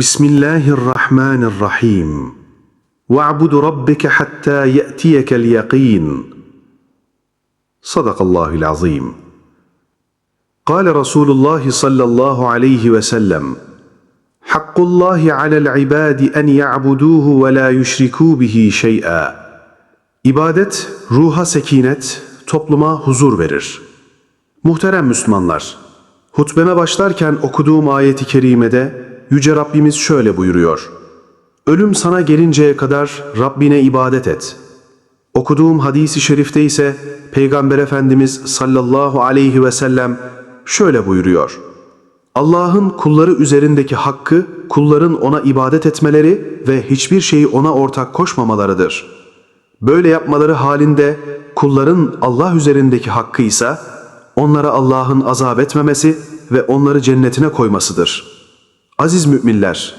بسم الله الرحمن الرحيم واعبد ربك حتى ياتيك اليقين صدق الله العظيم قال رسول الله صلى الله عليه وسلم حق الله على العباد ان يعبدوه ولا يشركوا به شيئا İbadet ruha sekinet, topluma huzur verir. Muhterem Müslümanlar, hutbeme başlarken okuduğum ayeti kerimede Yüce Rabbimiz şöyle buyuruyor. Ölüm sana gelinceye kadar Rabbine ibadet et. Okuduğum hadisi şerifte ise Peygamber Efendimiz sallallahu aleyhi ve sellem şöyle buyuruyor. Allah'ın kulları üzerindeki hakkı kulların ona ibadet etmeleri ve hiçbir şeyi ona ortak koşmamalarıdır.'' Böyle yapmaları halinde kulların Allah üzerindeki hakkı ise onlara Allah'ın azap etmemesi ve onları cennetine koymasıdır. Aziz müminler,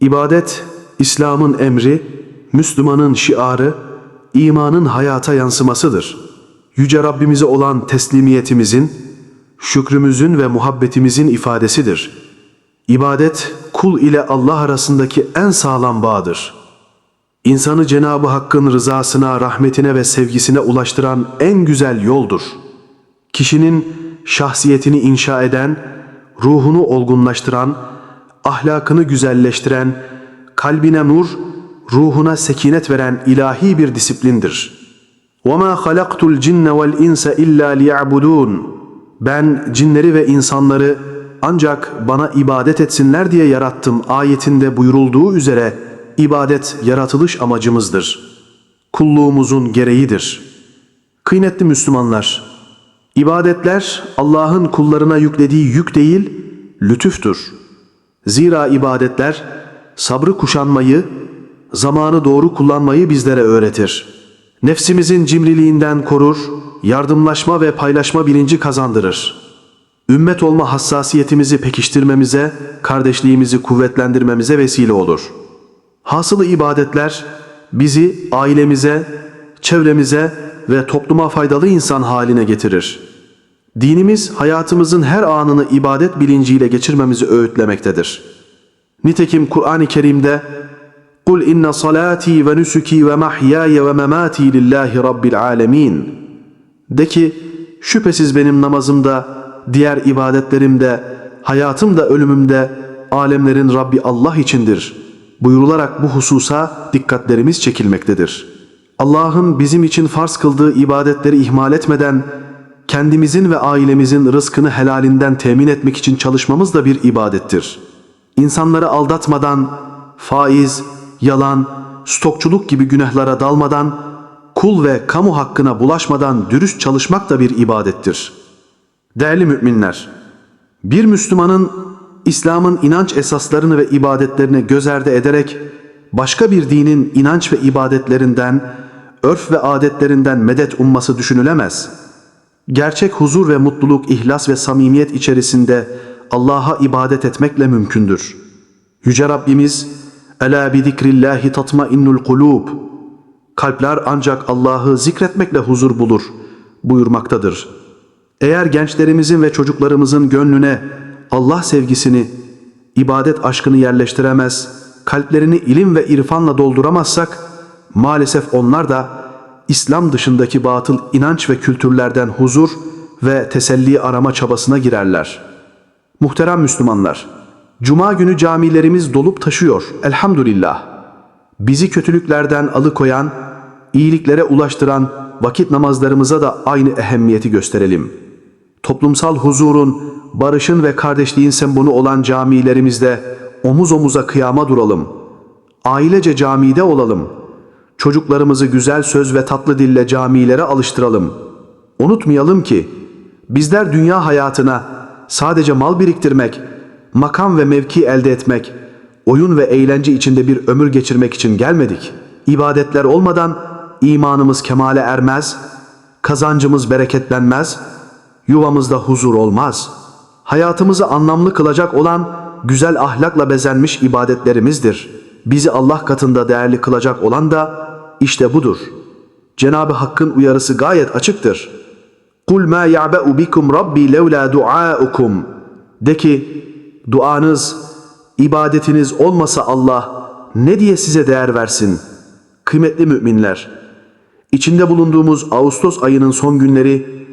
ibadet İslam'ın emri, Müslümanın şiarı, imanın hayata yansımasıdır. Yüce Rabbimize olan teslimiyetimizin, şükrümüzün ve muhabbetimizin ifadesidir. İbadet kul ile Allah arasındaki en sağlam bağdır.'' İnsanı Cenab-ı Hakk'ın rızasına, rahmetine ve sevgisine ulaştıran en güzel yoldur. Kişinin şahsiyetini inşa eden, ruhunu olgunlaştıran, ahlakını güzelleştiren, kalbine nur, ruhuna sekinet veren ilahi bir disiplindir. وَمَا خَلَقْتُ الْجِنَّ وَالْاِنْسَ اِلَّا لِيَعْبُدُونَ Ben cinleri ve insanları ancak bana ibadet etsinler diye yarattım ayetinde buyurulduğu üzere İbadet yaratılış amacımızdır. Kulluğumuzun gereğidir. Kıymetli Müslümanlar, ibadetler Allah'ın kullarına yüklediği yük değil, lütüftür. Zira ibadetler sabrı kuşanmayı, zamanı doğru kullanmayı bizlere öğretir. Nefsimizin cimriliğinden korur, yardımlaşma ve paylaşma bilinci kazandırır. Ümmet olma hassasiyetimizi pekiştirmemize, kardeşliğimizi kuvvetlendirmemize vesile olur.'' Hasılı ibadetler bizi ailemize, çevremize ve topluma faydalı insan haline getirir. Dinimiz hayatımızın her anını ibadet bilinciyle geçirmemizi öğütlemektedir. Nitekim Kur'an-ı Kerim'de "Kul inna salati ve nusuki ve mahyaya ve memati lillahi rabbil alamin." De ki şüphesiz benim namazımda, diğer ibadetlerimde, hayatımda, ölümümde alemlerin Rabbi Allah içindir buyurularak bu hususa dikkatlerimiz çekilmektedir. Allah'ın bizim için farz kıldığı ibadetleri ihmal etmeden kendimizin ve ailemizin rızkını helalinden temin etmek için çalışmamız da bir ibadettir. İnsanları aldatmadan, faiz, yalan, stokçuluk gibi günahlara dalmadan, kul ve kamu hakkına bulaşmadan dürüst çalışmak da bir ibadettir. Değerli müminler, bir Müslümanın İslam'ın inanç esaslarını ve ibadetlerini göz ardı ederek başka bir dinin inanç ve ibadetlerinden, örf ve adetlerinden medet umması düşünülemez. Gerçek huzur ve mutluluk, ihlas ve samimiyet içerisinde Allah'a ibadet etmekle mümkündür. Yüce Rabbimiz, Ela bi zikrillahi tatmainnul kulub. Kalpler ancak Allah'ı zikretmekle huzur bulur buyurmaktadır. Eğer gençlerimizin ve çocuklarımızın gönlüne Allah sevgisini, ibadet aşkını yerleştiremez, kalplerini ilim ve irfanla dolduramazsak, maalesef onlar da İslam dışındaki batıl inanç ve kültürlerden huzur ve teselli arama çabasına girerler. Muhterem Müslümanlar, Cuma günü camilerimiz dolup taşıyor elhamdülillah. Bizi kötülüklerden alıkoyan, iyiliklere ulaştıran vakit namazlarımıza da aynı ehemmiyeti gösterelim. Toplumsal huzurun, barışın ve kardeşliğin sembolü olan camilerimizde omuz omuza kıyama duralım. Ailece camide olalım. Çocuklarımızı güzel söz ve tatlı dille camilere alıştıralım. Unutmayalım ki bizler dünya hayatına sadece mal biriktirmek, makam ve mevki elde etmek, oyun ve eğlence içinde bir ömür geçirmek için gelmedik. İbadetler olmadan imanımız kemale ermez, kazancımız bereketlenmez, yuvamızda huzur olmaz.'' hayatımızı anlamlı kılacak olan güzel ahlakla bezenmiş ibadetlerimizdir. Bizi Allah katında değerli kılacak olan da işte budur. Cenab-ı Hakk'ın uyarısı gayet açıktır. Kul ma ya'ba'u bikum rabbi levla duaukum. De ki duanız, ibadetiniz olmasa Allah ne diye size değer versin? Kıymetli müminler, içinde bulunduğumuz Ağustos ayının son günleri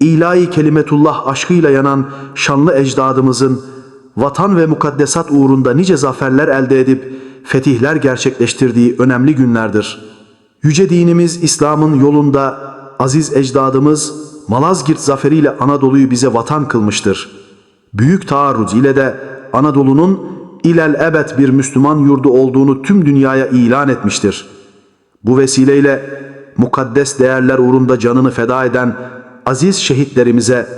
ilahi kelimetullah aşkıyla yanan şanlı ecdadımızın vatan ve mukaddesat uğrunda nice zaferler elde edip fetihler gerçekleştirdiği önemli günlerdir.'' Yüce dinimiz İslam'ın yolunda aziz ecdadımız Malazgirt zaferiyle Anadolu'yu bize vatan kılmıştır. Büyük taarruz ile de Anadolu'nun ilel ebed bir Müslüman yurdu olduğunu tüm dünyaya ilan etmiştir. Bu vesileyle mukaddes değerler uğrunda canını feda eden aziz şehitlerimize,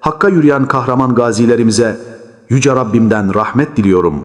Hakka yürüyen kahraman gazilerimize Yüce Rabbimden rahmet diliyorum.